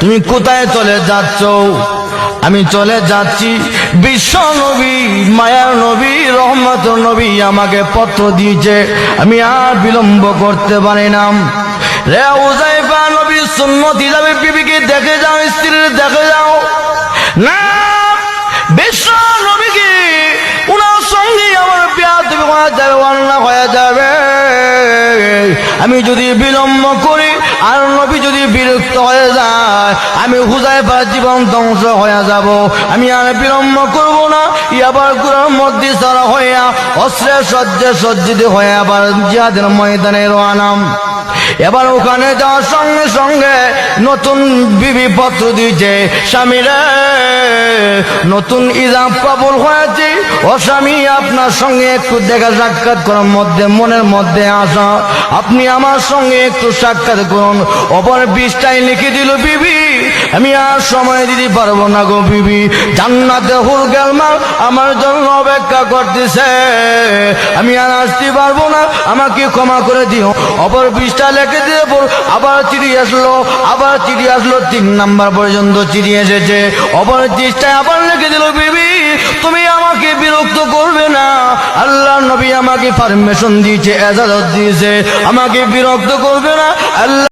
তুমি কোথায় চলে যাচ্ছ? আমি চলে যাচ্ছি। বিশ্ব নবী, মায়ার নবী, রহমত নবী আমাকে পত্র দিয়েছে। আমি আর বিলম্ব করতে পারি না। রে উজাইফা নবী সুন্নতি যাবে বিবিকে দেখে যাও, স্ত্রীর দেখে যাও। না, বিশ্ব নবীকে সঙ্গে আমার বিয়া তুমি যাবে অন্না হয়ে যাবে আমি যদি বিলম্ব করি, আর নবী যদি বিরক্ত হয়ে যায়, আমি হুজাইফার জীবন ধ্বংস হয়ে যাব। আমি আর বিলম্ব করব না আবার গুড়ার মধ্যে সারা হইয়া অস্ত্রের সজ্জে সজ্জিত হয়ে আবার জিহাদের ময়দানে রোয়ানাম এবার ওখানে যাওয়ার সঙ্গে সঙ্গে নতুন বিবি পত্র দিয়েছে, স্বামীরে। নতুন ইজাম কবুল হয়েছে। ও স্বামী, আপনার সঙ্গে একটু দেখা সাক্ষাৎ করার মধ্যে, মনের মধ্যে আসা আপনি আমার সঙ্গে একটু সাক্ষাৎ করুন। অপর বিষটাই লিখে দিল, বিবি আমি আর সময় দিতে পারব না গো বিবি। জান্নাতে হুল গেলমাল আমার জন্য অপেক্ষা করতেছে। আমি আর আসতে পারব না, আমাকে ক্ষমা করে দিও। অপর বিষটা লিখে দিয়ে বল, আবার চিঠি আসলো, আবার চিঠি আসলো, তিন নাম্বার পর্যন্ত চিঠি এসেছে। অপর চিঠিটায় আবার লিখে দিল, বিবি, তুমি আমাকে বিরক্ত করবে না। আল্লাহ নবী আমাকে পারমিশন দিয়েছে, এজাজত দিয়েছে। আমাকে বিরক্ত করবে না, আল্লাহ